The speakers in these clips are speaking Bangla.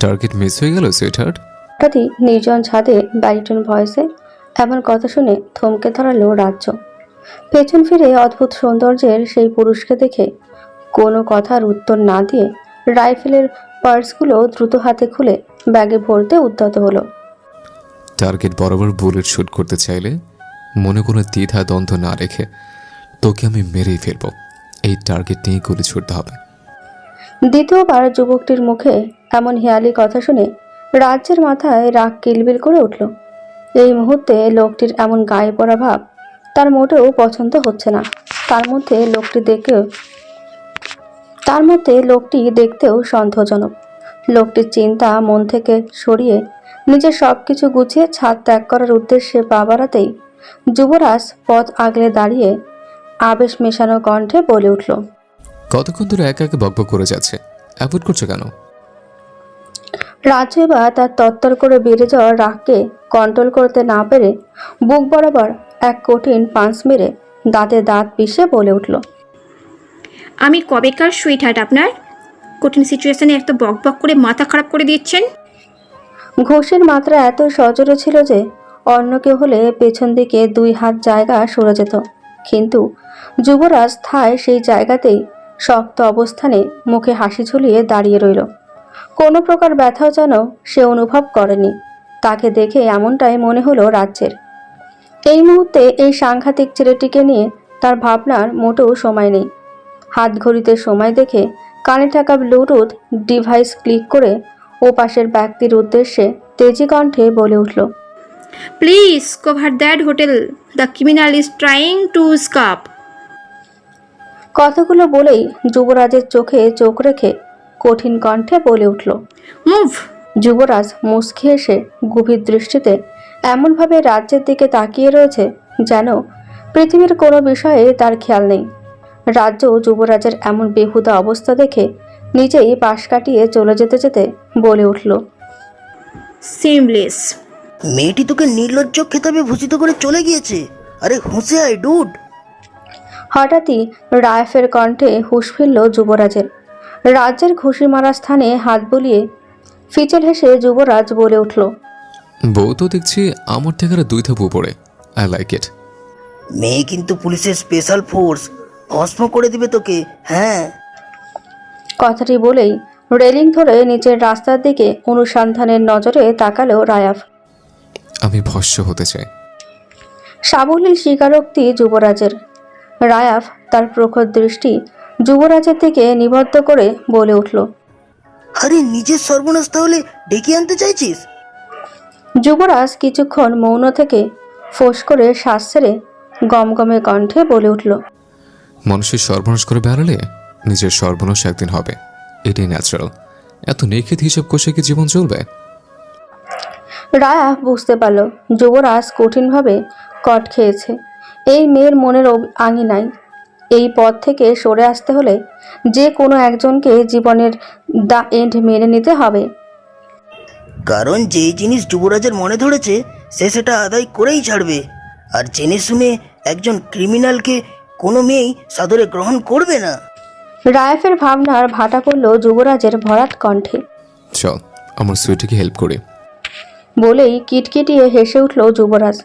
টার্গেট মিস হয়ে গেল সুইটহার্ট হঠাৎই নির্জন ছাদে ব্যারিটন ভয়েসে এমন কথা শুনে থমকে ধরালো রাজ্য। পেছন ফিরে অদ্ভুত সৌন্দর্যের সেই পুরুষকে দেখে কোনো কথার উত্তর না দিয়ে রাইফেলের পার্সগুলো দ্রুত হাতে খুলে ব্যাগে ভরতে উদ্যত হলো। টার্গেট বরাবর বুলেট শুট করতে চাইলে মনে কোনো দ্বিধা দ্বন্দ্ব না রেখে তোকে আমি মেরেই ফেলব। এই টার্গেট নিয়েই গুলি ছুটতে হবে। দ্বিতীয়বার যুবকটির মুখে এমন হেয়ালি কথা শুনে রাজ্যের মাথায় রাগ কিলবিল করে উঠল। এই মুহূর্তে লোকটির এমন গায়ে পড়া ভাব তার মোটেও পছন্দ হচ্ছে না। তার মধ্যে লোকটি দেখেও তার মধ্যে লোকটি দেখতেও সন্দেহজনক। লোকটির চিন্তা মন থেকে সরিয়ে নিজের সব কিছু গুছিয়ে ছাদ ত্যাগ করার উদ্দেশ্যে পা বাড়াতেই যুবরাজ পথ আগলে দাঁড়িয়ে আবেশ মেশানো কণ্ঠে বলে উঠল কতক্ষণ ধরে একা একা বকবক করে যাচ্ছে? অ্যাভয়েড করছ কেন? রাজু এবার তার তত্তর করে বেড়ে যাওয়ার রাগকে কন্ট্রোল করতে না পেরে বুক বরাবর এক কঠিন পাঁচ মেরে দাঁতে দাঁত পিষে বলে উঠল আমি কবেকার সুইট হার্ট আপনার? কঠিন সিচুয়েশনে এত বক বক করে মাথা খারাপ করে দিচ্ছেন? ঘোষের মাত্রা এত সজোরে ছিল যে অন্য কেউ হলে পেছন দিকে দুই হাত জায়গা সরে যেত। কিন্তু যুবরাজ থায় সেই জায়গাতেই শক্ত অবস্থানে মুখে হাসি ঝুলিয়ে দাঁড়িয়ে রইল। কোনো প্রকার ব্যথাও যেন সে অনুভব করেনি। তাকে দেখে এমনটাই মনে হলো রাজ্যের। এই মুহূর্তে এই সাংঘাতিক ছেলেটিকে নিয়ে তার ভাবনার মোটেও সময় নেই। হাত ঘড়িতে সময় দেখে কানে থাকা ব্লুটুথ ডিভাইস ক্লিক করে ও পাশের ব্যক্তির উদ্দেশ্যে তেজি কণ্ঠে বলে উঠল please cover that hotel the criminal is trying to escape কথাগুলো বলেই যুবরাজের চোখে চোখ রেখে কঠিন কণ্ঠে বলে উঠল মুভ যুবরাজ মুসকি এসে গভীর দৃষ্টিতে এমনভাবে রাজ্যের দিকে তাকিয়ে রয়েছে যেন পৃথিবীর কোনো বিষয়ে তার খেয়াল নেই। রাজ্য যুবরাজের এমন বেহুদা অবস্থা দেখে নিজেই পাশ কাটিয়ে চলে যেতে যেতে বলে উঠল সিমলেস মেয়েটি তোকে নির্লজ্জ খেতাবে ভূষিত করে চলে গিয়েছে। আরে হুঁসে আয় ডুড। হঠাৎই রায়ফের কণ্ঠে হুঁশ ফিরল যুবরাজের। রাজ্যের ঘুষি মারা স্থানে হাত বুলিয়ে ফিচেল হেসে যুবরাজ বলে উঠল বউ তো দেখছি আমার থেকে দুই ধাপ উপরে। আই লাইক ইট মেয়ে কিন্তু পুলিশের স্পেশাল ফোর্স ভস্ম করে দিবে তোকে হ্যাঁ। কথাটি বলেই রেলিং ধরে নিচের রাস্তার দিকে অনুসন্ধানের নজরে তাকালো রায়াফ। আমি ভস্য হতে চাই। সাবলীল স্বীকারোক্তি যুবরাজের। রায়াফ তার প্রখর দৃষ্টি যুবরাজের থেকে নিবদ্ধ করে বলে উঠল আরে নিজের সর্বনাশ তাহলে ডেকে আনতে চাইছিস? যুবরাজ কিছুক্ষণ মৌন থেকে ফোঁস করে শ্বাস ছেড়ে গমগমে কণ্ঠে বলে উঠল মানুষের সর্বনাশ করে বেড়ালে নিজের সর্বনাশ একদিন হবে। এটাই ন্যাচারাল এত নিখিত হিসাব কষে কি জীবন চলবে? রায়া বুঝতে পারল যুবরাজ কঠিনভাবে কট খেয়েছে। এই মেয়ের মনের অভ- আঙিনায় এই পথ থেকে সরে আসতে হলে যে কোনো একজনকে জীবনের দা এন্ড মেনে নিতে হবে। কারণ যেই জিনিস যুবরাজের মনে ধরেছে সে সেটা আদায় করেই ছাড়বে। আর জেনে শুনে একজন ক্রিমিনালকে কোনো মেয়েই সাদরে গ্রহণ করবে না। রায়াফের ভাবনার ভাটা পড়ল যুবরাজের ভরাট কণ্ঠে। চল আমার সুইটিকে হেল্প করি। বলেই কিটকিটিয়ে হেসে উঠল যুবরাজ।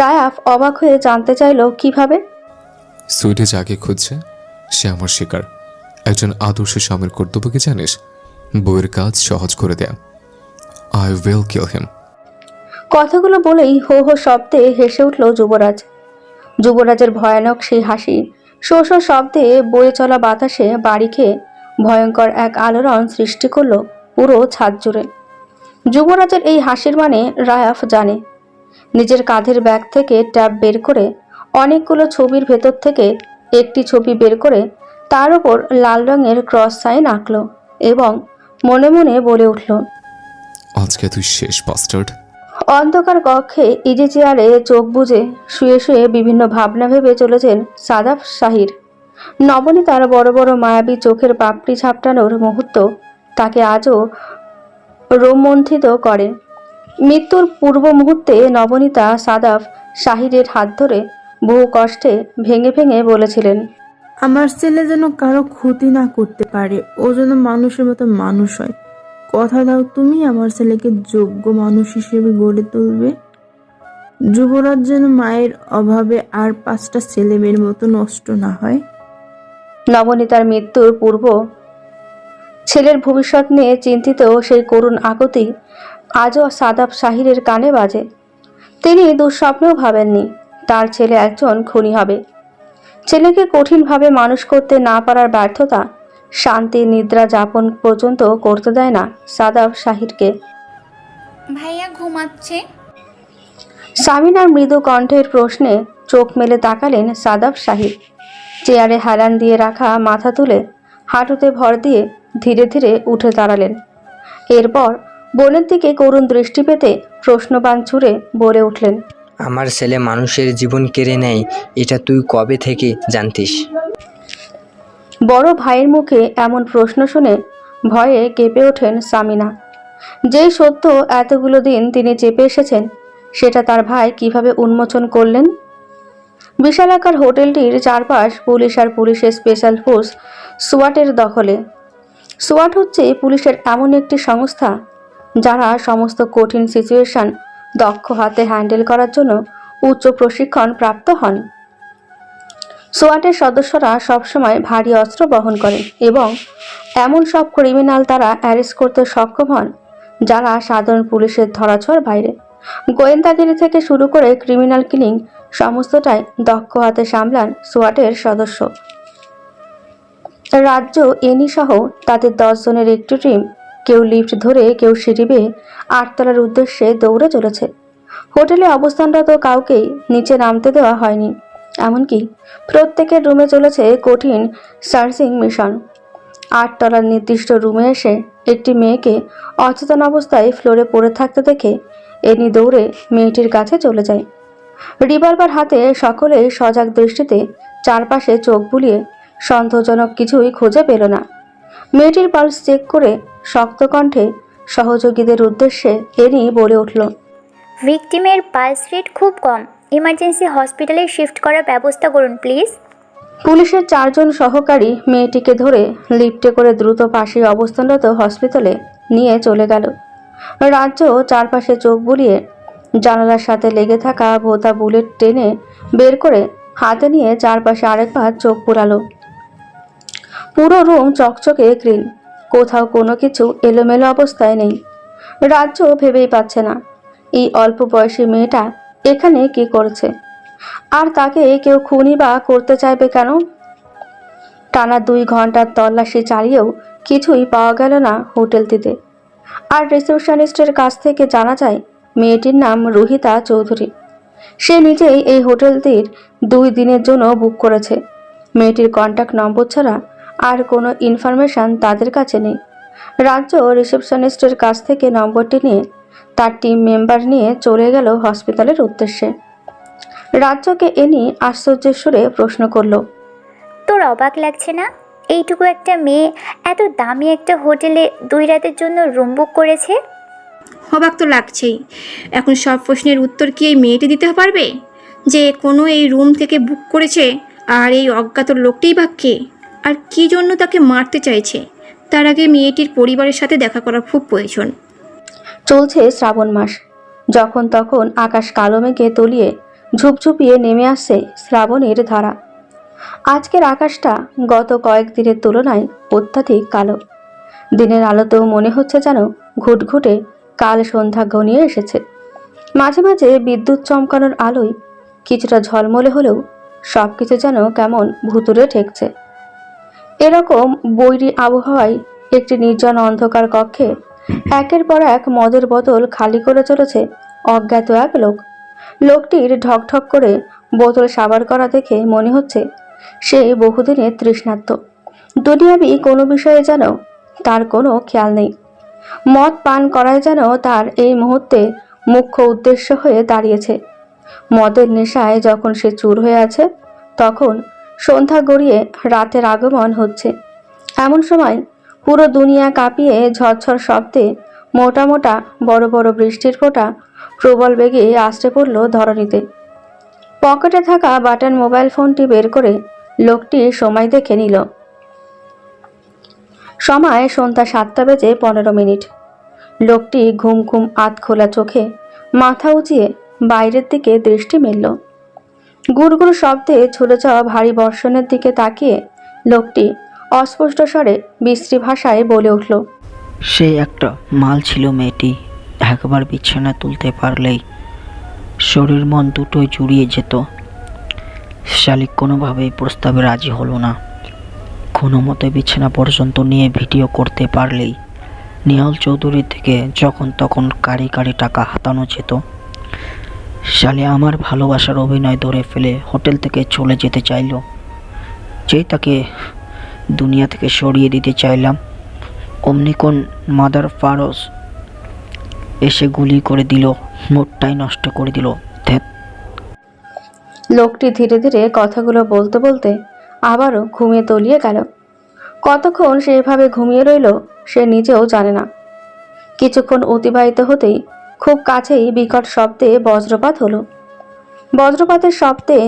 রায়াফ অবাক হয়ে জানতে চাইল কীভাবে? সুইটে যাকে খুঁজছে সে আমার শিকার। একজন আদর্শ স্বামীর কর্তব্য কি জানিস? বইয়ের কাজ সহজ করে দেয়া আই উইল কিল হিম কথাগুলো বলেই হো হো শব্দে হেসে উঠল যুবরাজ। যুবরাজের ভয়ানক সেই হাসি শো শো শব্দে বয়ে চলা বাতাসে বাড়ি খেয়ে ভয়ঙ্কর এক আলোড়ন সৃষ্টি করল পুরো ছাদ জুড়ে। যুবরাজের এই হাসির মানে রায়াফ জানে। নিজের কাঁধের ব্যাগ থেকে ট্যাব বের করে অনেকগুলো ছবির ভেতর থেকে একটি ছবি বের করে তার ওপর লাল রঙের ক্রস সাইন আঁকলো এবং মনে মনে বলে উঠল আজকে তুই শেষ বাস্টার্ড অন্ধকার কক্ষে ইজি চেয়ারে চোখ বুজে শুয়ে শুয়ে বিভিন্ন ভাবনা ভেবে চলেছেন সাদাফ শাহির। নবনীতার বড় বড় মায়াবী চোখের পাপড়ি ঝাপটানোর মুহূর্ত তাকে আজও রোমন্থিত করে। মৃত্যুর পূর্ব মুহূর্তে নবনীতা সাদাফ শাহিরের হাত ধরে বহু কষ্টে ভেঙে ভেঙে বলেছিলেন আমার ছেলে যেন কারও ক্ষতি না করতে পারে ও যেন মানুষের মতো মানুষ হয়। কথা দাও তুমি আমার ছেলেকে যোগ্য মানুষ হিসেবে গড়ে তুলবে। যুবরাজ যেন মায়ের অভাবে আর পাঁচটা ছেলে মেয়ের মতো নষ্ট না হয়। নবনীতার মৃত্যুর পূর্ব ছেলের ভবিষ্যৎ নিয়ে চিন্তিত সেই করুণ আকতি আজও সাদাব শাহিরের কানে বাজে। তিনি দুঃস্বপ্নেও ভাবেননি তার ছেলে একজন খুনি হবে। ছেলেকে কঠিনভাবে মানুষ করতে না পারার ব্যর্থতা শান্তি নিদ্রা যাপন পর্যন্ত করতে দেয় না সাদাব শাহিরকে ভাইয়া ঘুমাচ্ছে? সামিনার মৃদু কণ্ঠের প্রশ্নে চোখ মেলে তাকালেন সাদাব শাহিদ চেয়ারে হেলান দিয়ে রাখা মাথা তুলে হাঁটুতে ভর দিয়ে ধীরে ধীরে উঠে দাঁড়ালেন। এরপর বোনের দিকে করুণ দৃষ্টি পেতে প্রশ্নবান ছুড়ে বলে উঠলেন আমার ছেলে মানুষের জীবন কেড়ে নেয় এটা তুই কবে থেকে জানতিস? বড় ভাইয়ের মুখে এমন প্রশ্ন শুনে ভয়ে কেঁপে ওঠেন সামিনা। যেই সত্য এতগুলো দিন তিনি চেপে এসেছেন সেটা তার ভাই কীভাবে উন্মোচন করলেন? বিশালাকার হোটেলটির চারপাশ পুলিশ আর পুলিশের স্পেশাল ফোর্স সোয়াটের দখলে। সোয়াট হচ্ছে পুলিশের এমন একটি সংস্থা যারা সমস্ত কঠিন সিচুয়েশন দক্ষ হাতে হ্যান্ডেল করার জন্য উচ্চ প্রশিক্ষণ প্রাপ্ত হন। সোয়াটের সদস্যরা সবসময় ভারী অস্ত্র বহন করেন এবং এমন সব ক্রিমিনাল তারা অ্যারেস্ট করতে সক্ষম হন যারা সাধারণ পুলিশের ধরাছোঁয়ার বাইরে। গোয়েন্দাগিরি থেকে শুরু করে ক্রিমিনাল কিলিং সমস্তটাই দক্ষ হাতে সামলান সোয়াটের সদস্য। রাজ্য, এনি সহ তাদের দশজনের একটি টিম, কেউ লিফট ধরে, কেউ সিঁড়ি বেয়ে আটতলার উদ্দেশ্যে দৌড়ে চলেছে। হোটেলে অবস্থানরত কাউকেই নিচে নামতে দেওয়া হয়নি। এমনকি প্রত্যেকের রুমে চলেছে কঠিন সার্চিং মিশন। আটতলার নির্দিষ্ট রুমে এসে একটি মেয়েকে অচেতন অবস্থায় ফ্লোরে পড়ে থাকতে দেখে এনি দৌড়ে মেয়েটির কাছে চলে যায়। রিভলভার হাতে সকলেই সজাগ দৃষ্টিতে চারপাশে চোখ বুলিয়ে সন্দেহজনক কিছুই খুঁজে পেল না। মেয়েটির পালস চেক করে শক্ত কণ্ঠে সহযোগীদের উদ্দেশ্যে এনি বলে উঠল ভিকটিমের পালস রেট খুব কম। ইমার্জেন্সি হসপিটালে শিফট করার ব্যবস্থা করুন প্লিজ পুলিশের চারজন সহকারী মেয়েটিকে ধরে লিফটে করে দ্রুত পাশে অবস্থানরত হসপিটালে নিয়ে চলে গেল। রাজ্য চারপাশে চোখ বুলিয়ে জানালার সাথে লেগে থাকা ভোতা বুলেট টেনে বের করে হাতে নিয়ে চারপাশে আরেকবার চোখ পুরালো পুরো রুম চকচকে ক্লিন কোথাও কোনো কিছু এলোমেলো অবস্থায় নেই। রাজ্য ভেবেই পাচ্ছে না, এই অল্প বয়সী মেয়েটা এখানে কি করছে? আর তাকে কেউ খুনি বা করতে চাইবে কেন? টানা দুই ঘণ্টার তল্লাশি চালিয়েও কিছুই পাওয়া গেল না হোটেলটিতে। আর রিসেপশনিস্টের কাছ থেকে জানা যায়, মেয়েটির নাম রোহিতা চৌধুরী। সে নিজেই এই হোটেলটির দুই দিনের জন্য বুক করেছে। মেয়েটির কন্ট্যাক্ট নম্বর ছাড়া আর কোনো ইনফরমেশন তাদের কাছে নেই। রাজ্য রিসেপশনিস্টের কাছ থেকে নম্বরটি নিয়ে তার টিম মেম্বার নিয়ে চলে গেল হসপিটালের উদ্দেশ্যে। রাজ্যকে এনি আশ্চর্যের সুরে প্রশ্ন করল তোর অবাক লাগছে না? এইটুকু একটা মেয়ে এত দামি একটা হোটেলে দুই রাতের জন্য রুম বুক করেছে? অবাক তো লাগছেই। এখন সব প্রশ্নের উত্তর কি এই মেয়েটি দিতে পারবে? যে কোনো এই রুম থেকে বুক করেছে আর এই অজ্ঞাত লোকটিই বা কে? আর কী জন্য তাকে মারতে চাইছে? তার আগে মেয়েটির পরিবারের সাথে দেখা করা খুব প্রয়োজন। চলছে শ্রাবণ মাস। যখন তখন আকাশ কালো মেঘে তলিয়ে ঝুপঝুপিয়ে নেমে আসছে শ্রাবণের ধারা। আজকের আকাশটা গত কয়েকদিনের তুলনায় অত্যাধিক কালো। দিনের আলোতেও মনে হচ্ছে যেন ঘুটঘুটে কাল সন্ধ্যা ঘনিয়ে এসেছে। মাঝে মাঝে বিদ্যুৎ চমকানোর আলোয় কিছুটা ঝলমলে হলেও সব কিছু যেন কেমন ভুতুরে ঠেকছে। এরকম বৈরী আবহাওয়ায় একটি নির্জন অন্ধকার কক্ষে একের পর এক মদের বোতল খালি করে চলেছে অজ্ঞাত এক লোক। লোকটির ঢকঢক করে বোতল সাবার করা দেখে মনে হচ্ছে সে বহুদিনের তৃষ্ণার্ত। দুনিয়াবি কোনো বিষয়ে যেন তার কোনো খেয়াল নেই। মদ পান করায় যেন তার এই মুহূর্তে মুখ্য উদ্দেশ্য হয়ে দাঁড়িয়েছে। মদের নেশায় যখন সে চুর হয়ে আছে, তখন সন্ধ্যা গড়িয়ে রাতের আগমন হচ্ছে। এমন সময় পুরো দুনিয়া কাঁপিয়ে ঝরঝর শব্দে মোটা মোটা বড় বড় বৃষ্টির ফোঁটা প্রবল বেগে আসতে পড়ল ধরণীতে। পকেটে থাকা বাটন মোবাইল ফোনটি বের করে লোকটি সময় দেখে নিল। সময় সন্ধ্যা সাতটা বেজে পনেরো মিনিট। লোকটি ঘুম ঘুম আত খোলা চোখে মাথা উঁচিয়ে বাইরের দিকে দৃষ্টি মেলল। গুড়গুড় শব্দে ছুটে যাওয়া ভারী বর্ষণের দিকে তাকিয়ে লোকটি অস্পষ্ট স্বরে বিশ্রী ভাষায় বলে উঠল, সে একটা মাল ছিল মেয়েটি। একবার বিছানা তুলতে পারলেই শরীর মন দুটোই জুড়িয়ে যেত। শালিক কোনোভাবেই প্রস্তাবে রাজি হলো না। কোনো মতে বিছানা পর্যন্ত নিয়ে ভিডিও করতে পারলেই নিহল চৌধুরী থেকে যখন তখন কারি কারি টাকা হাতানো যেত। শালি আমার ভালোবাসার অভিনয় ধরে ফেলে হোটেল থেকে চলে যেতে চাইলো। যেই তাকে দুনিয়া থেকে সরিয়ে দিতে চাইলাম, অমনি কোন মাদার ফারস এসে গুলি করে দিল, মোটটাই নষ্ট করে দিল। লোকটি ধীরে ধীরে কথাগুলো বলতে বলতে আবারও ঘুমিয়ে তলিয়ে গেল। কতক্ষণ সেভাবে ঘুমিয়ে রইল সে নিজেও জানে না। কিছুক্ষণ অতিবাহিত হতেই খুব কাছেই বিকট শব্দে বজ্রপাত হলো। বজ্রপাতের শব্দে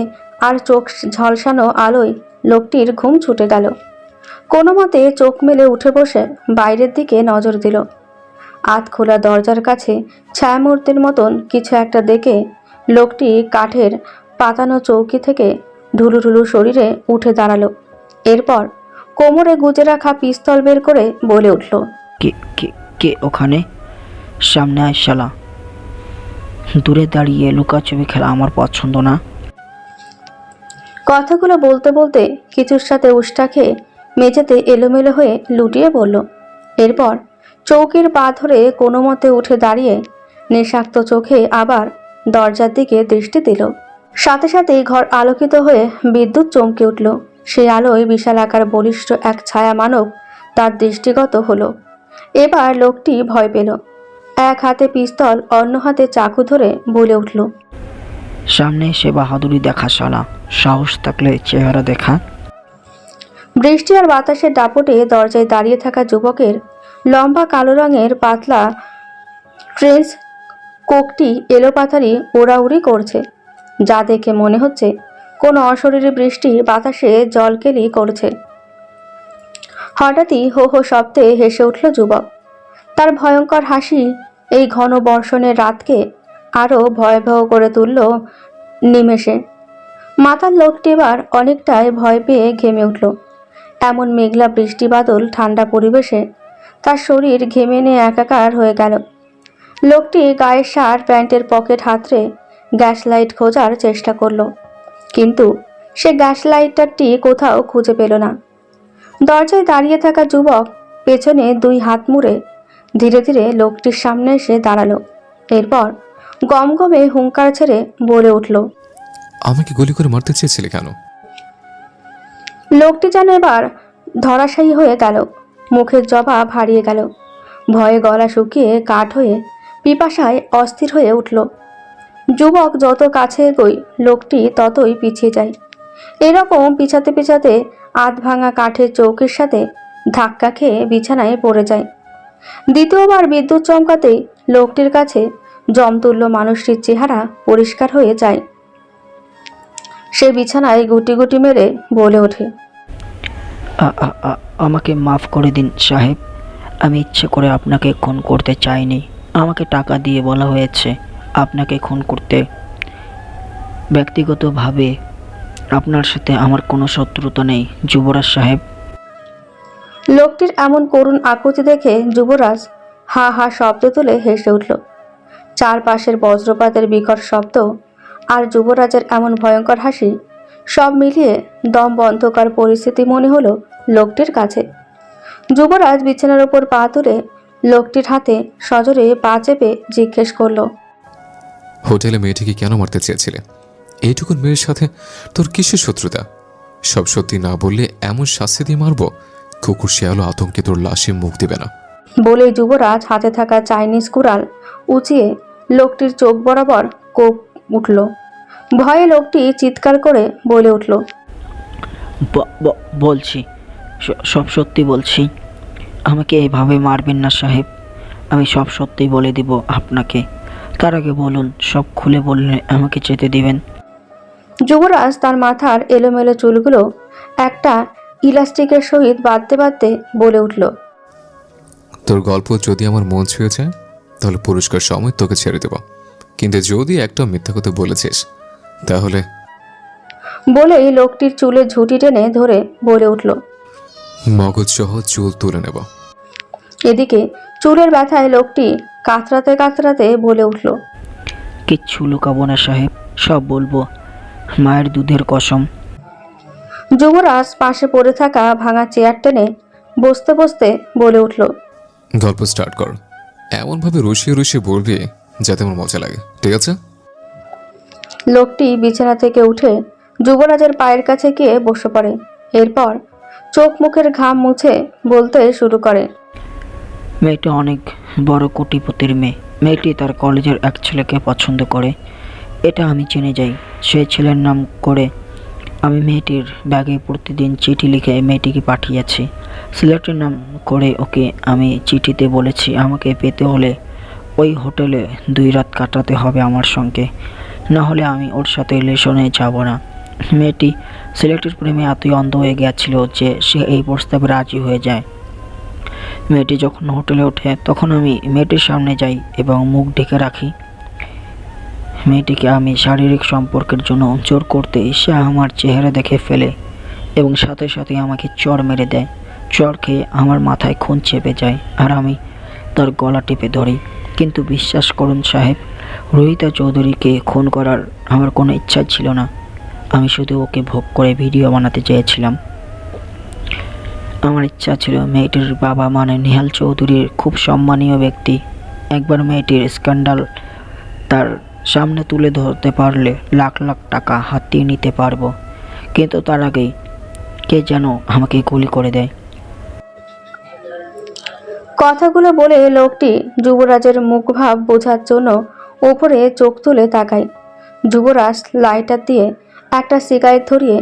আর চোখ ঝলসানো আলোয় লোকটির ঘুম ছুটে গেল। কোনো মতে চোখ মেলে উঠে বসে বাইরের দিকে নজর দিল। আত খোলা দরজার কাছে ছায়ামূর্তির মতন কিছু একটা দেখে লোকটি কাঠের পাতানো চৌকি থেকে ঢুলুঢুলু শরীরে উঠে দাঁড়াল। এরপর কোমরে গুজে রাখা পিস্তল বের করে বলে উঠল, কে কে কে ওখানে? সামনে আয় শালা। দূরে দাঁড়িয়ে লুকাচুপি খেলা, আমার পছন্দ না। কথাগুলো বলতে বলতে কিছুর সাথে উষ্টা খেয়ে মেঝেতে এলোমেলো হয়ে লুটিয়ে পড়ল। এরপর চৌকির পা ধরে কোনো মতে উঠে দাঁড়িয়ে নেশাক্ত চোখে আবার দরজার দিকে দৃষ্টি দিল। সাথে সাথেই ঘর আলোকিত হয়ে বিদ্যুৎ চমকে উঠল। সেই আলোয় বিশাল আকার বলিষ্ঠ এক ছায়া মানব তার দৃষ্টিগত হলো। এবার লোকটি ভয় পেল। এক হাতে পিস্তল অন্য হাতে চাকু ধরে বলে উঠল সামনে এসে বাহাদুরি দেখা শালা। সাহস থাকলে চেহারা দেখা। বৃষ্টি আর বাতাসের দাপটে দরজায় দাঁড়িয়ে থাকা যুবকের লম্বা কালো রঙের পাতলা ট্রেন্স কোকটি এলোপাথারি ওড়াউড়ি করছে যা দেখে মনে হচ্ছে কোনো অশরীরী বৃষ্টি বাতাসে জলকেলি করছে। হঠাৎই হো হো শব্দে হেসে উঠল যুবক। তার ভয়ঙ্কর হাসি এই ঘন বর্ষণের রাতকে আরও ভয়াবহ করে তুলল নিমেষে। মাথার লোকটি এবার অনেকটাই ভয় পেয়ে ঘেমে উঠল। এমন মেঘলা বৃষ্টি বাদল ঠান্ডা পরিবেশে তার শরীর ঘেমে নিয়ে একাকার হয়ে গেল। লোকটি গায়ের শার্ট প্যান্টের পকেট হাতড়ে গ্যাস লাইট খোঁজার চেষ্টা করল। কিন্তু সে গ্যাস লাইটারটি কোথাও খুঁজে পেল না। দরজায় দাঁড়িয়ে থাকা যুবক পেছনে দুই হাত মুড়ে ধীরে ধীরে লোকটির সামনে এসে দাঁড়াল। এরপর গমগমে হুঙ্কার ছেড়ে বলে উঠল আমাকে গুলি করে মারতে চেয়েছিলে কেন? লোকটি যেন এবার ধরাশায়ী হয়ে গেল। মুখের জবাব হারিয়ে গেল। ভয়ে গলা শুকিয়ে কাঠ হয়ে পিপাসায় অস্থির হয়ে উঠল। যুবক যত কাছে এগোয় লোকটি ততই পিছিয়ে যায়। এরকম পিছাতে পিছাতে আধ ভাঙা কাঠের চৌকির সাথে ধাক্কা খেয়ে বিছানায় পড়ে যায়। দ্বিতীয়বার বিদ্যুৎ চমকাতেই লোকটির কাছে জমতুল্য মানুষটির চেহারা পরিষ্কার হয়ে যায়। সে বিছানায় গুটি গুটি মেরে বলে ওঠে আমাকে মাফ করে দিন সাহেব। আমি ইচ্ছে করে আপনাকে খুন করতে চাইনি। আমাকে টাকা দিয়ে বলা হয়েছে আপনাকে খুন করতে। ব্যক্তিগতভাবে আপনার সাথে আমার কোনো শত্রুতা নেই, যুবরাজ সাহেব। লোকটির এমন করুণ আকুতি দেখে যুবরাজ হা হা শব্দ তুলে হেসে উঠল। চারপাশের বজ্রপাতের বিকট শব্দ আর যুবরাজের এমন ভয়ঙ্কর হাসি সব মিলিয়ে দম বন্ধকার পরিস্থিতি মনে হলো লোকটির কাছে। যুবরাজ বিছানার ওপর পা তুলে লোকটির হাতে সজোরে পা চেপে জিজ্ঞেস করল, হোটেলে মেয়েটিকে কেন মারতে চেয়েছিলে? এইটুকুন মেয়ের সাথে তোর কিসের শত্রুতা? সব সত্যি না বললে এমন শাস্তি দিয়ে মারবো? কুকুর শেয়ালও আতঙ্কে তোর লাশে মুখ দেবে না। বলে যুবরাজ হাতে থাকা চাইনিজ কুড়াল উঁচিয়ে লোকটির চোখ বরাবর কোপ উঠল। ভয়ে লোকটি চিৎকার করে বলে উঠল বলছি সব সত্যি বলছি। আমাকে এইভাবে মারবেন না সাহেব। আমি সব সত্যি বলে দিব আপনাকে। তার আগে বলুন সব খুলে বললে আমাকে যেতে দিবেন? যুবরাজ তার মাথার এলোমেলো চুলগুলো একটা ইলাস্টিকের সহিত বাঁধতে বাঁধতে বলে উঠল তোর গল্প যদি আমার মন ছুঁয়ে যায় তাহলে পুরস্কার সময় তোকে ছেড়ে দেব। কিন্তু যদি একটা মিথ্যা কথা বলেছিস তাহলে বলেই লোকটির চুলে ঝুঁটি টেনে ধরে বলে উঠল মগজ সহ চুল তুলে নেব। এদিকে চুলের ব্যথায় লোকটি কাতরাতে কাতরাতে বলে উঠল কিচ্ছু লুকাবো না সাহেব সব বলব মায়ের দুধের কসম। যুবরাজ পাশে পড়ে থাকা ভাঙা চেয়ার টেনে বসতে বসতে বলে উঠল গল্প স্টার্ট কর। এমনভাবে রসিয়ে রসিয়ে বলবি যাতে আমার মজা লাগে ঠিক আছে? লোকটি বিছানা থেকে উঠে যুবরাজের পায়ের কাছে গিয়ে বসে পড়ে। এরপর চোখ মুখের ঘাম মুছে বলতে শুরু করে মেয়েটি অনেক বড় কোটিপতির মেয়ে। মেয়েটি তার কলেজের এক ছেলেকে পছন্দ করে। এটা আমি জেনে যাই। সেই ছেলের নাম করে আমি মেয়েটির ব্যাগে প্রতিদিন চিঠি লিখে মেয়েটিকে পাঠিয়েছি। ছেলেটির নাম করে ওকে আমি চিঠিতে বলেছি, আমাকে পেতে হলে ওই হোটেলে দুই রাত কাটাতে হবে আমার সঙ্গে। না হলে আমি ওর সাথে রিলেশনে যাব না। মেয়েটি ছেলেটির প্রেমে এতই অন্ধ হয়ে গেছিল যে সে এই প্রস্তাবে রাজি হয়ে যায়। মেয়েটি যখন হোটেলে ওঠে, তখন আমি মেয়েটির সামনে যাই এবং মুখ ঢেকে রাখি। মেয়েটিকে আমি শারীরিক সম্পর্কের জন্য জোর করতে সে আমার চেহারা দেখে ফেলে এবং সাথে সাথে আমাকে চর মেরে দেয়। চর খেয়ে আমার মাথায় খুন চেপে যায় আর আমি তার গলা টিপে ধরি। কিন্তু বিশ্বাস করুন সাহেব, রোহিতা চৌধুরীকে খুন করার আমার কোনো ইচ্ছা ছিল না। আমি শুধু ওকে ভোগ করে ভিডিও বানাতে চেয়েছিলাম। আমার ইচ্ছা ছিল মেয়েটির বাবা মানে নিহাল চৌধুরীর খুব সম্মানীয় ব্যক্তি। একবার মেয়েটির স্ক্যান্ডাল তার সামনে তুলে ধরতে পারলে লাখ লাখ টাকা হাতিয়ে নিতে পারব। কিন্তু তার আগেই কে যেন আমাকে গুলি করে দেয়। কথাগুলো বলে লোকটি যুবরাজের মুখভাব বোঝার জন্য ওপরে চোখ তুলে তাকায়। যুবরাজ লাইটার দিয়ে একটা সিগারেট ধরিয়ে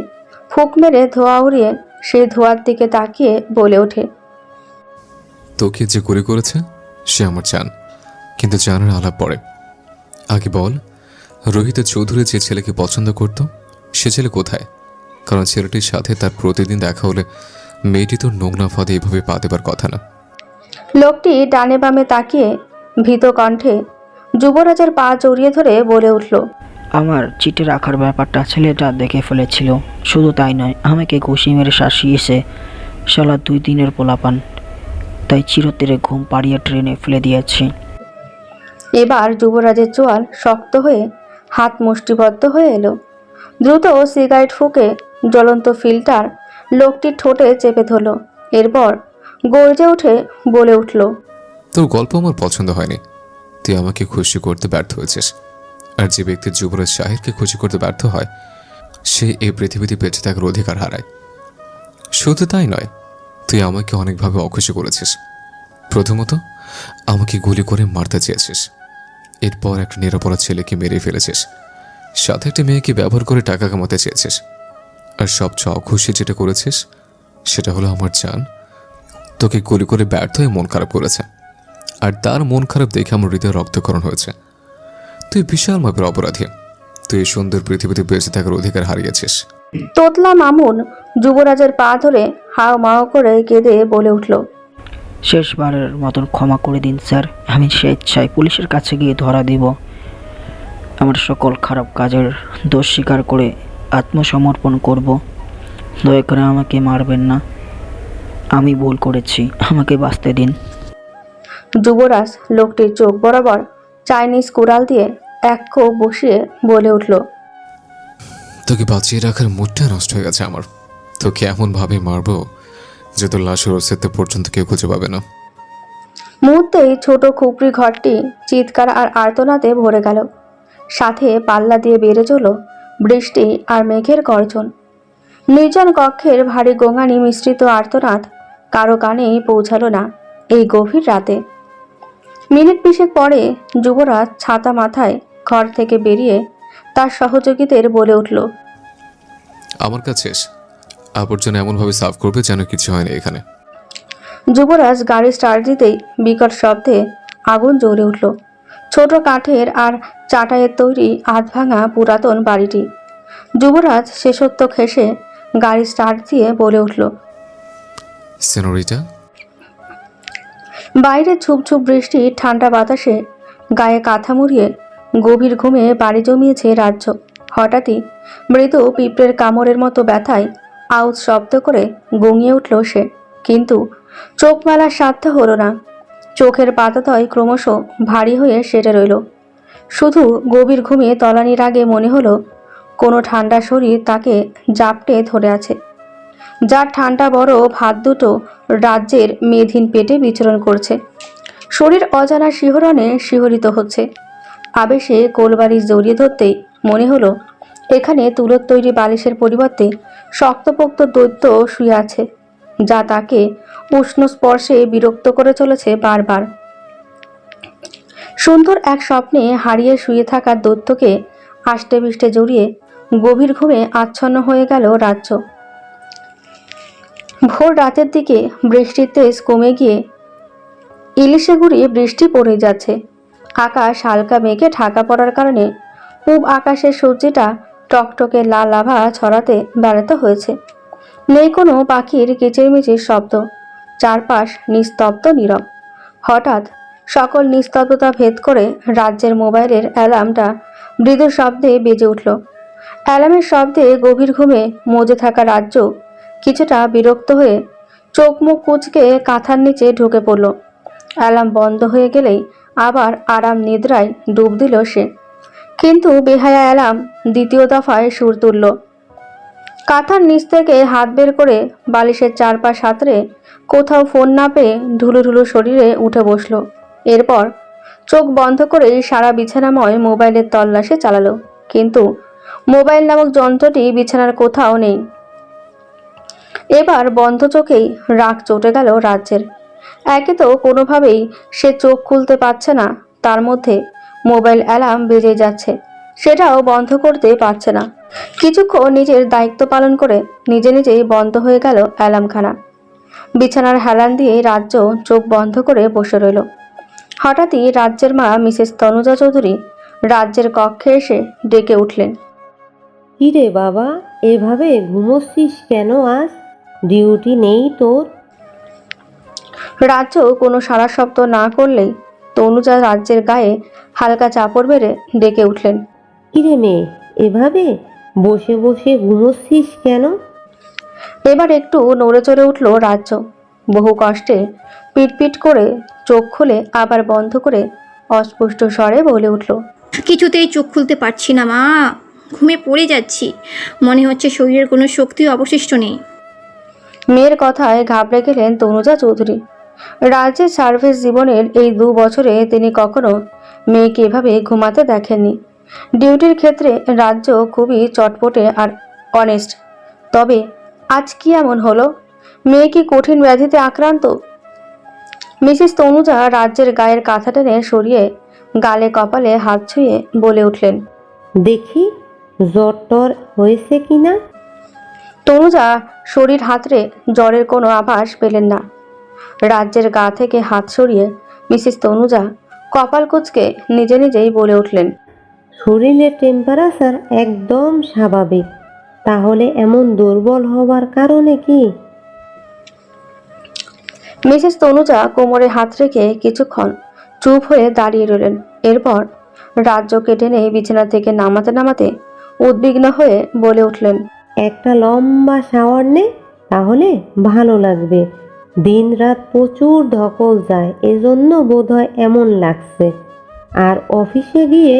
ফুক মেরে ধোয়া উড়িয়ে সেই ধোয়ার দিকে তাকিয়ে বলে ওঠে তোকে যে করে করেছে সে আমার চান কিন্তু জানার আলাপ পড়ে আগে বল রোহিত চৌধুরী যে ছেলেকে পছন্দ করত সে ছেলে কোথায়? কারণ ছেলেটির সাথে তার প্রতিদিন দেখা হলে মেয়েটি তো নোংরা ফাঁদে এভাবে পা দেবার কথা না। লোকটি ডানে বামে তাকিয়ে ভীত কণ্ঠে যুবরাজের পা জড়িয়ে ধরে বলে উঠল আমার চিঠি রাখার ব্যাপারটা ছেলেটা দেখে ফেলেছিল শুধু তাই নয় আমাকে ঘুষি মেরে শাসিয়েছে শালা দুই দিনের পোলাপান। তাই চিরতরে ঘুম পাড়িয়ে ট্রেনে ফেলে দিয়েছি। এবার যুবরাজের চোয়াল শক্ত হয়ে হাত মুষ্টিবদ্ধ হয়ে এলো। দ্রুত সিগারেট ফুঁকে জ্বলন্ত ফিল্টার লোকটির ঠোঁটে চেপে ধরল। এরপর গর্জে উঠে বলে উঠল, তোর গল্প আমার পছন্দ হয়নি। তুই আমাকে খুশি করতে ব্যর্থ হয়েছিস। আর যে ব্যক্তি যুবরাজ শাহেরকে খুশি করতে ব্যর্থ হয়, সে এই পৃথিবীতে বেঁচে থাকার অধিকার হারায়। শুধু তাই নয়, তুই আমাকে অনেকভাবে অখুশি করেছিস। প্রথমত, আমাকে গুলি করে মারতে চেয়েছিস। এরপর একটা নিরাপরাধ ছেলেকে মেরে ফেলেছিস। সাথে একটি মেয়েকে ব্যবহার করে টাকা কামাতে চেয়েছিস। আর সবচেয়ে অখুশি যেটা করেছিস, সেটা হলো আমার জান। তোকে গুলি করে ব্যর্থ হয়ে মন খারাপ করেছে। আর তার মন খারাপ দেখে আমার হৃদয় রক্তকরণ হয়েছে। তুই বিশাল মাপের অপরাধী। তুই এই সুন্দর পৃথিবীতে বেঁচে থাকার অধিকার হারিয়েছিস। তোতলা মামুন যুবরাজের পা ধরে হাও মাও করে কেঁদে বলে উঠল শেষবারের মতন ক্ষমা করে দিন স্যার। আমি স্বেচ্ছায় পুলিশের কাছে গিয়ে ধরা দিব। আমার সকল খারাপ কাজের দোষ স্বীকার করে আত্মসমর্পণ করব। দয়া করে আমাকে মারবেন না। আমি ভুল করেছি। আমাকে বাঁচতে দিন। যুবরাজ লোকটির চোখ বরাবর চাইনিজ কুড়াল দিয়ে এক খো বসিয়ে বলে উঠল তোকে বাঁচিয়ে রাখার মুডটা নষ্ট হয়ে গেছে আমার। তোকে এমনভাবে মারবো যে তোর লাশের অস্তিত্ব পর্যন্ত কেউ খুঁজে পাবে না। মুহূর্তেই ছোট খুপড়ি ঘরটি চিৎকার আর আর্তনাদে ভরে গেল। সাথে পাল্লা দিয়ে বেড়ে চলো বৃষ্টি আর মেঘের গর্জন। নির্জন কক্ষের ভারী গোঙানি মিশ্রিত আর্তনাদ কারও কানেই পৌঁছালো না এই গভীর রাতে। মিনিট বিশেক পরে যুবরাজ ছাতা মাথায় ঘর থেকে বেরিয়ে তার সহযোগীদের বলে উঠল আমার কাছে। আবর্জনা এমনভাবে সাফ করবে যেন কিছু হয়নি এখানে। যুবরাজ গাড়ি স্টার্ট দিতেই বিকট শব্দে আগুন জ্বলে উঠল। ছোট কাঠের আর চাটাইয়ের তৈরি আধ ভাঙা পুরাতন বাড়িটি। যুবরাজ শেষত্ব খেসে গাড়ি স্টার্ট দিয়ে বলে উঠল সেনোরিটা? বাইরে ঝুপঝুপ বৃষ্টি ঠান্ডা বাতাসে গায়ে কাঁথা মুড়িয়ে গভীর ঘুমে বাড়ি জমিয়েছে রাজ্য। হঠাৎই মৃদু পিঁপড়ের কামড়ের মতো ব্যথায় আউজ শব্দ করে গুঙিয়ে উঠল সে। কিন্তু চোখ মেলার সাধ্য হলো না। চোখের পাতাতয় ক্রমশ ভারী হয়ে সেটে রইল। শুধু গভীর ঘুমে তলানির আগে মনে হলো, কোনো ঠান্ডা শরীর তাকে জাপটে ধরে আছে। যার ঠান্ডা বড় ভাত দুটো রাজ্যের মেধিন পেটে বিচরণ করছে। শরীর অজানা শিহরণে শিহরিত হচ্ছে। আবেশে কোলবাড়ি জড়িয়ে ধরতেই মনে হলো এখানে তুলোর তৈরি বালিশের পরিবর্তে শক্তপোক্ত দৈত্য শুয়ে আছে, যা তাকে উষ্ণ স্পর্শে বিরক্ত করে চলেছে বারবার। সুন্দর এক স্বপ্নে হারিয়ে শুয়ে থাকা দৈত্যকে আষ্টে বিষ্টে জড়িয়ে গভীর ঘুমে আচ্ছন্ন হয়ে গেল রাজ্য। ভোর রাতের দিকে বৃষ্টির তেজ কমে গিয়ে ইলিশে গুড়িয়ে বৃষ্টি পড়ে যাচ্ছে। আকাশ হালকা মেঘে ঢাকা পড়ার কারণে পূব আকাশের সূর্যটা টকটকে লাল আভা ছড়াতে ব্যর্থ হয়েছে। নেই কোনো পাখির কিচিরমিচির শব্দ। চারপাশ নিস্তব্ধ নীরব। হঠাৎ সকল নিস্তব্ধতা ভেদ করে রাজ্যের মোবাইলের অ্যালার্মটা মৃদু শব্দে বেজে উঠল। অ্যালার্মের শব্দে গভীর ঘুমে মজে থাকা রাজ্য কিছুটা বিরক্ত হয়ে চোখ মুখ কুচকে কাঁথার নিচে ঢুকে পড়ল। অ্যালার্ম বন্ধ হয়ে গেলেই আবার আরাম নিদ্রায় ডুব দিল সে। কিন্তু বেহায়া অ্যালার্ম দ্বিতীয় দফায় সুর তুলল। কাঁথার নিচ থেকে হাত বের করে বালিশের চারপাশ হাতড়ে কোথাও ফোন না পেয়ে ঢুলু ঢুলু শরীরে উঠে বসল। এরপর চোখ বন্ধ করেই সারা বিছানাময় মোবাইলের তল্লাশি চালালো। কিন্তু মোবাইল নামক যন্ত্রটি বিছানার কোথাও নেই। এবার বন্ধ চোখেই রাগ চটে গেল রাজ্যের। একে তো কোনোভাবেই সে চোখ খুলতে পারছে না, তার মধ্যে মোবাইল অ্যালার্ম বেজে যাচ্ছে। সেটাও বন্ধ করতে পারছে না। কিছুক্ষণ নিজের দায়িত্ব পালন করে নিজে নিজেই বন্ধ হয়ে গেল অ্যালার্মখানা। বিছানার হেলান দিয়ে রাজ্য চোখ বন্ধ করে বসে রইল। হঠাৎই রাজ্যের মা মিসেস তনুজা চৌধুরী রাজ্যের কক্ষে এসে ডেকে উঠলেন। কিরে বাবা এভাবে ঘুমোচ্ছিস কেন আজ? ডিউটি নেই তোর? রাজ্য কোনো সারা শব্দ না করলেই তনুজা রাজ্যের গায়ে হালকা চাপড় মেরে ডেকে উঠলেন। কিরে মেয়ে এভাবে বসে বসে ঘুমোচ্ছিস কেন? এবার একটু নড়ে চড়ে উঠল রাজ্য। বহু কষ্টে পিটপিট করে চোখ খুলে আবার বন্ধ করে অস্পষ্ট স্বরে বলে উঠল কিছুতেই চোখ খুলতে পারছি না মা ঘুমে পড়ে যাচ্ছি। মনে হচ্ছে শরীরের কোনো শক্তি অবশিষ্ট নেই। মেয়ের কথায় ঘাবড়ে গেলেন তনুজা চৌধুরী। রাজ্যের সার্ভিস জীবনের এই দু বছরে তিনি কখনো মেয়েকে এভাবে ঘুমাতে দেখেননি। ডিউটির ক্ষেত্রে রাজ্য খুবই চটপটে আর অনেস্ট তবে আজ কি এমন হলো? মেয়ে কি কঠিন ব্যাধিতে আক্রান্ত? মিসেস তনুজা রাজ্যের গায়ের কাঁথা টেনে সরিয়ে গালে কপালে হাত ছুঁয়ে বলে উঠলেন দেখি জ্বর টর হয়েছে কিনা? তনুজা শরীর হাতড়ে জ্বরের কোনো আভাস পেলেন না। রাজ্যের গা থেকে হাত সরিয়ে মিসেস তনুজা কপাল কুচকে নিজে নিজেই বলে উঠলেন শরীরের টেম্পারেচার একদম স্বাভাবিক। তাহলে এমন দুর্বল হওয়ার কারণে কি? মিসেস তনুজা কোমরে হাত রেখে কিছুক্ষণ চুপ হয়ে দাঁড়িয়ে রইলেন। এরপর রাজ্য কেটে টেনে বিছানা থেকে নামাতে নামাতে উদ্বিগ্ন হয়ে বলে উঠলেন একটা লম্বা শাওয়ার নে তাহলে ভালো লাগবে। দিন রাত প্রচুর ধকল যায়, এজন্য বোধহয় এমন লাগছে। আর অফিসে গিয়ে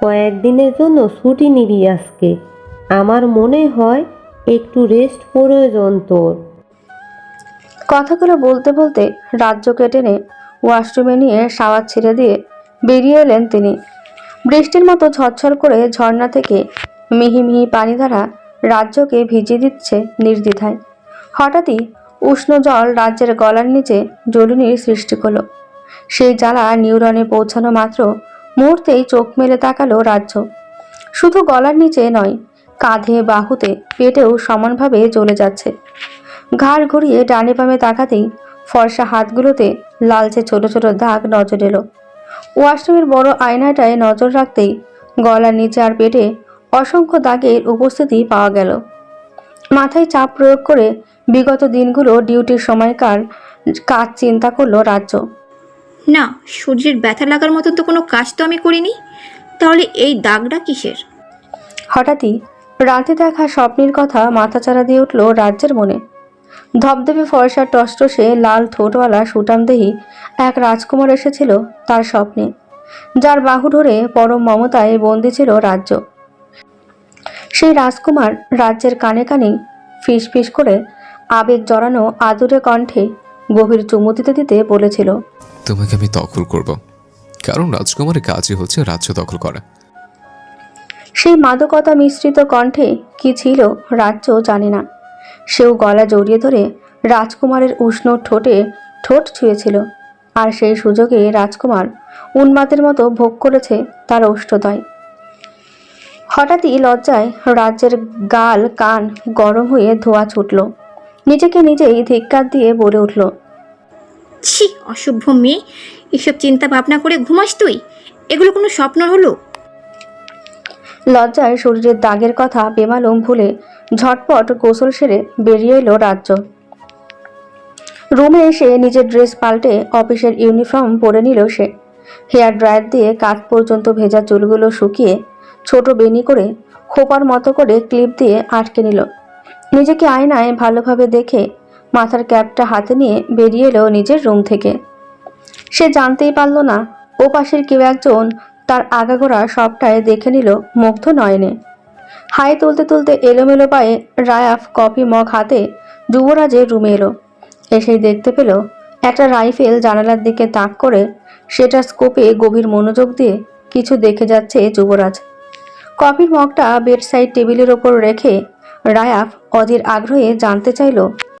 কয়েকদিনের জন্য ছুটি নিবি আজকে। আমার মনে হয় একটু রেস্ট প্রয়োজন তোর। কথাগুলো বলতে বলতে রাজ্যকে টেনে ওয়াশরুমে নিয়ে শাওয়ার ছেড়ে দিয়ে বেরিয়ে এলেন তিনি। বৃষ্টির মতো ঝরঝর করে ঝর্ণা থেকে মিহি মিহি পানি দ্বারা রাজ্যকে ভিজিয়ে দিচ্ছে নির্দ্বিধায়। হঠাৎই উষ্ণ জল রাজ্যের গলার নিচে জ্বলুনির সৃষ্টি হলো সেই জ্বালা নিউরনে পৌঁছানো মাত্র মুহূর্তেই চোখ মেলে তাকালো রাজ্য। শুধু গলার নিচে নয়, কাঁধে, বাহুতে, পেটেও সমানভাবে জ্বলে যাচ্ছে। ঘাড় ঘুরিয়ে ডানে বামে তাকাতেই ফর্সা হাতগুলোতে লালচে ছোট ছোট দাগ নজর এলো। ওয়াশরুমের বড় আয়নাটায় নজর রাখতেই গলার নিচে আর পেটে অসংখ্য দাগের উপস্থিতি পাওয়া গেল। মাথায় চাপ প্রয়োগ করে বিগত দিনগুলো ডিউটির সময়কার কাজ চিন্তা করল রাজ্য। না শরীরের ব্যথা লাগার মতন তো কোনো কাজ তো আমি করিনি। তাহলে এই দাগটা কিসের? হঠাৎই রাতে দেখা স্বপ্নের কথা মাথাচাড়া দিয়ে উঠল রাজ্যের মনে। ধবধবে ফর্সা টসটসে লাল ঠোঁটওয়ালা সুটামদেহী এক রাজকুমার এসেছিল তার স্বপ্নে যার বাহু ধরে পরম মমতায় বন্দি ছিল রাজ্য। সেই রাজকুমার রাজ্যের কানে কানে ফিস ফিস করে আবেগ জড়ানো আদুরে কণ্ঠে গভীর চুমু দিতে দিতে বলেছিল তোমাকে আমি দখল করব। কারণ রাজকুমারের কাজই হচ্ছে রাজ্য দখল করা। সেই মাদকতা মিশ্রিত কণ্ঠে কি ছিল রাজ্য জানে না। সেও গলা জড়িয়ে ধরে রাজকুমারের উষ্ণ ঠোঁটে ঠোঁট ছুঁয়েছিল আর সেই সুযোগে রাজকুমার উন্মাদের মতো ভোগ করেছে তার ওষ্ঠদয় হঠাৎই লজ্জায় রাজ্যের গাল কান গরম হয়ে ধোয়া ছুটল। নিজেকে নিজেই ধিক্কার দিয়ে বলে উঠল ছি অসভ্য মেয়ে এসব চিন্তা ভাবনা করে ঘুমাস তুই? এগুলো কোনো স্বপ্ন হলো? লজ্জায় শরীরের দাগের কথা বেমালুম ভুলে ঝটপট গোসল সেরে বেরিয়ে এলো রাজ্য। রুমে এসে নিজের ড্রেস পাল্টে অফিসের ইউনিফর্ম পরে নিল সে। হেয়ার ড্রায়ার দিয়ে কাঁধ পর্যন্ত ভেজা চুলগুলো শুকিয়ে ছোট বেনি করে খোপার মতো করে ক্লিপ দিয়ে আটকে নিল। নিজেকে আয়নায় ভালোভাবে দেখে মাথার ক্যাপটা হাতে নিয়ে বেরিয়ে এলো নিজের রুম থেকে। সে জানতেই পারল না, ও পাশের কেউ একজন তার আগাগোড়া সবটাই দেখে নিল মুগ্ধ নয়নে। হাই তুলতে তুলতে এলোমেলো পায়ে রায়াফ কফি মগ হাতে যুবরাজের রুমে এলো। এসেই দেখতে পেল একটা রাইফেল জানালার দিকে তাক করে সেটা স্কোপে গভীর মনোযোগ দিয়ে কিছু দেখে যাচ্ছে যুবরাজ। কফির মগটা বেড সাইড টেবিলের ওপর রেখে রায়াফ অধীর আগ্রহে জানতে চাইল